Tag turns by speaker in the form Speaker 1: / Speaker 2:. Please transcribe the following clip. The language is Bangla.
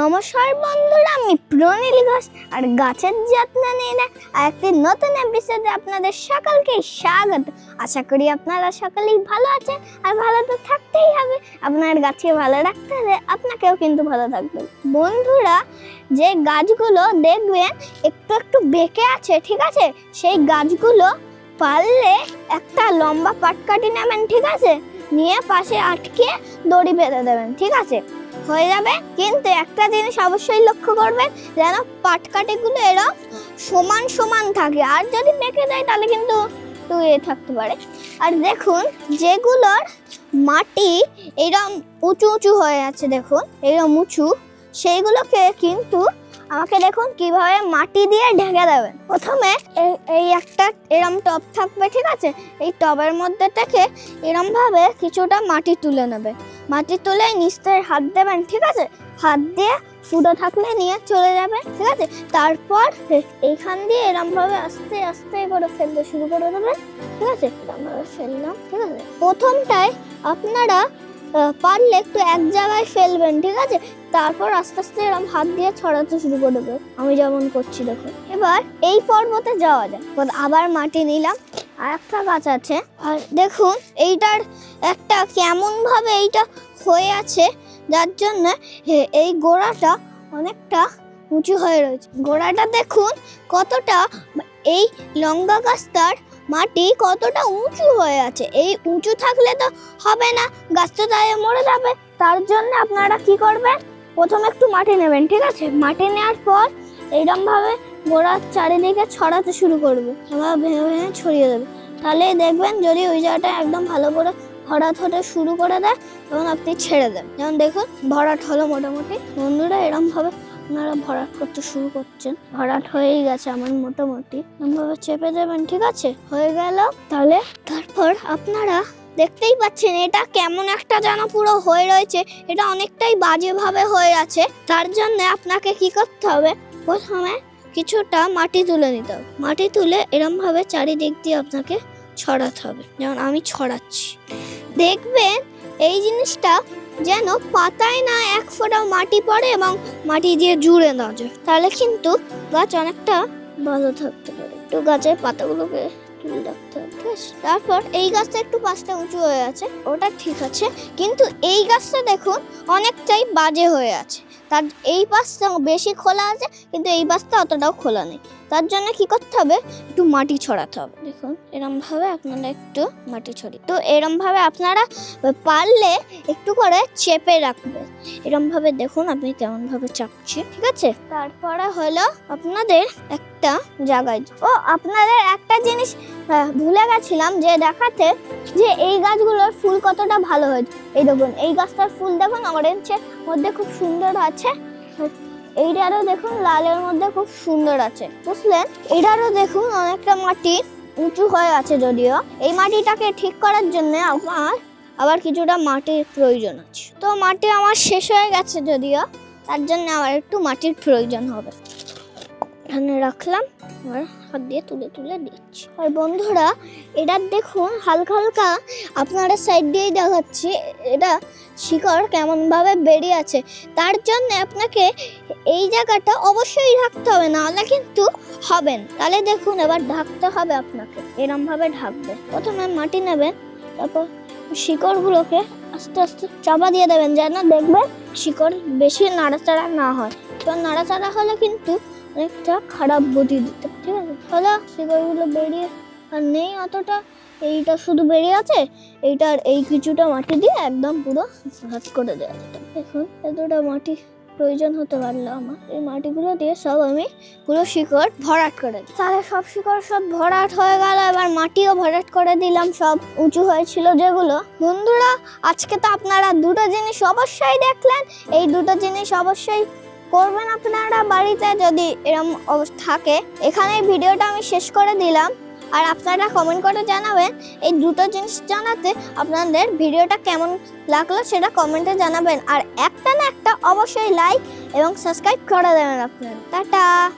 Speaker 1: নমস্কার বন্ধুরা, আমি প্রণীল ঘোষ আর গাছের যত্ন নিয়ে না আর একটি নতুন এপিসোডে আপনাদের সকলকে স্বাগত। আশা করি আপনারা সকলেই ভালো আছেন আর ভালো তো থাকতেই হবে। আপনার গাছকে ভালো রাখতে হলে আপনাকেও কিন্তু ভালো থাকবে। বন্ধুরা, যে গাছগুলো দেখবেন একটু একটু বেঁকে আছে, ঠিক আছে? সেই গাছগুলো পারলে একটা লম্বা পাটকাঠি নেবেন, ঠিক আছে? নিয়ে পাশে আটকে দড়ি বেঁধে দেবেন, ঠিক আছে? হয়ে যাবে। কিন্তু একটা জিনিস অবশ্যই লক্ষ্য করবেন, যেন পাটকাঠিগুলো এরকম সমান সমান থাকে। আর যদি মেখে যায় তাহলে কিন্তু এ থাকতে পারে। আর দেখুন, যেগুলোর মাটি এরম উঁচু উঁচু হয়ে আছে, দেখুন, এরম উঁচু, সেইগুলোকে কিন্তু আমাকে দেখুন কীভাবে মাটি দিয়ে ঢেকে দেবেন প্রথমে এই- একটা এরম টব থাকবে, ঠিক আছে? এই টবের মধ্যে থেকে এরম ভাবে কিছুটা মাটি তুলে নেবে। মাটি তুলে নিচটায় হাত দেবেন, ঠিক আছে? হাত দিয়ে ফুটো থাকলে নিয়ে চলে যাবে, ঠিক আছে? তারপর এইখান দিয়ে এরম ভাবে আস্তে আস্তে করে ফেলতে শুরু করে দেবেন ঠিক আছে? এরম ভাবে ফেললাম, ঠিক আছে? প্রথমটায় আপনারা পারলে একটু এক জায়গায় ফেলবেন, ঠিক আছে? তারপর আস্তে আস্তে এরকম হাত দিয়ে ছড়াতে শুরু করে দেবে। আমি যেমন করছি দেখুন এবার এই পর্বতে যাওয়া যায় আবার মাটি নিলাম। আর একটা গাছ আছে। আর দেখুন, এইটার একটা কেমন ভাবে এইটা হয়ে আছে, যার জন্য এই গোড়াটা অনেকটা উঁচু হয়ে রয়েছে। গোড়াটা দেখুন কতটা এই লঙ্কা গাছটার মাটি কতটা উঁচু হয়ে আছে? এই উঁচু থাকলে তো হবে না গাছটা তাই মরে যাবে। তার জন্য আপনারা কি করবেন? প্রথমে একটু মাটি নেবেন, ঠিক আছে? মাটি নেওয়ার পর এইরকম ভাবে গোড়ার চারিদিকে ছড়াতে শুরু করবে এবার ভেঙে ভেঙে ছড়িয়ে দেবে। তাহলে দেখবেন যদি ওই জায়গাটা একদম ভালো করে ভরাট হতে শুরু করে দেয়, তখন আপনি ছেড়ে দেন যেমন দেখুন, ভরাট হলো মোটামুটি। বন্ধুরা এরম ভাবে আপনারা ভরাট করতে শুরু করছেন। ভরাট হয়েই গেছে আমার মোটামুটি। এরমভাবে চেপে দেবেন, ঠিক আছে? হয়ে গেল। তাহলে তারপর আপনারা দেখতেই পাচ্ছেন, এটা কেমন একটা যেন পুরো হয়ে রয়েছে। এটা অনেকটাই বাজেভাবে হয়ে আছে। তার জন্য আপনাকে কি করতে হবে? প্রথমে কিছুটা মাটি তুলে নিতে হবে। মাটি তুলে এরম ভাবে চারিদিক দিয়ে আপনাকে ছড়াতে হবে। যেমন আমি ছড়াচ্ছি। দেখবেন, এই জিনিসটা যেন পাতায় না এক ফোঁটা মাটি পড়ে এবং মাটি দিয়ে জুড়ে না যায়। তাহলে কিন্তু গাছ অনেকটা ভালো থাকতে পারে। একটু গাছের পাতাগুলোকে তুলে রাখতে হবে। তারপর এই গাছটা একটু পাশটা উঁচু হয়ে আছে, ওটা ঠিক আছে। কিন্তু এই গাছটা দেখুন, অনেকটাই বাজে হয়ে আছে। তার এই পাশটা বেশি খোলা আছে, কিন্তু এই পাশটা অতটাও খোলা নেই। তার জন্য কি করতে হবে? একটু মাটি ছড়াতে হবে। দেখুন এরম ভাবে আপনারা একটু মাটি ছড়ি তো এরম ভাবে আপনারা পারলে একটু করে চেপে রাখবেন এরম ভাবে দেখুন, আপনি কেমন ভাবে চাপছি, ঠিক আছে? তারপরে হলো আপনাদের একটা জায়গায় ও, আপনাদের একটা জিনিস ভুলে গেছিলাম যে দেখাতে যে এই গাছগুলোর ফুল কতটা ভালো হয়েছে। এই দেখুন, এই গাছটার ফুল দেখুন অরেঞ্জের মধ্যে খুব সুন্দর আছে। এইটারও দেখুন লালের মধ্যে খুব সুন্দর আছে, বুঝলেন? এটারও দেখুন অনেকটা মাটি উঁচু হয়ে আছে যদিও। এই মাটিটাকে ঠিক করার জন্য আমার আবার কিছুটা মাটির প্রয়োজন আছে। তো মাটি আমার শেষ হয়ে গেছে যদিও, তার জন্য আমার একটু মাটির প্রয়োজন হবে। এখানে রাখলাম। এবার হাত দিয়ে তুলে তুলে দিচ্ছি। আর বন্ধুরা, এটা দেখুন হালকা হালকা আপনারা সাইড দিয়েই দেখাচ্ছি। এটা শিকড় কেমনভাবে বেরিয়ে আছে। তার জন্য আপনাকে এই জায়গাটা অবশ্যই ঢাকতে হবে, নাহলে কিন্তু হবেন তাহলে দেখুন, এবার ঢাকতে হবে আপনাকে। এরমভাবে ঢাকবে। প্রথমে মাটি নেবেন, তারপর শিকড়গুলোকে আস্তে আস্তে চাপা দিয়ে দেবেন, যেন দেখবেন শিকড় বেশি নাড়াচাড়া না হয়। তো নাড়াচাড়া হলে কিন্তু অনেকটা খারাপ গতি দিতে ঠিক আছে? হলো শিকড়গুলো বেরিয়ে আর নেই অতটা, এইটা শুধু বেরিয়ে আছে এইটার এই কিছুটা মাটি দিয়ে একদম পুরো ভাত করে দেওয়া যেত। এখন এতটা মাটি প্রয়োজন হতে পারল আমার। এই মাটিগুলো দিয়ে সব আমি পুরো শিকড় ভরাট করে দিই। তাহলে সব শিকড় সব ভরাট হয়ে গেল, এবার মাটিও ভরাট করে দিলাম। সব উঁচু হয়েছিল যেগুলো। বন্ধুরা, আজকে তো আপনারা দুটো জিনিস অবশ্যই দেখলেন। এই দুটো জিনিস অবশ্যই করবেন আপনারা বাড়িতে যদি এরম থাকে। এখানে ভিডিওটা আমি শেষ করে দিলাম। আর আপনারা কমেন্ট করে জানাবেন, এই দুটো জিনিস জানাতে আপনাদের ভিডিওটা কেমন লাগল সেটা কমেন্টে জানাবেন। আর একটা না একটা অবশ্যই লাইক এবং সাবস্ক্রাইব করে দেবেন আপনারা। টাটা!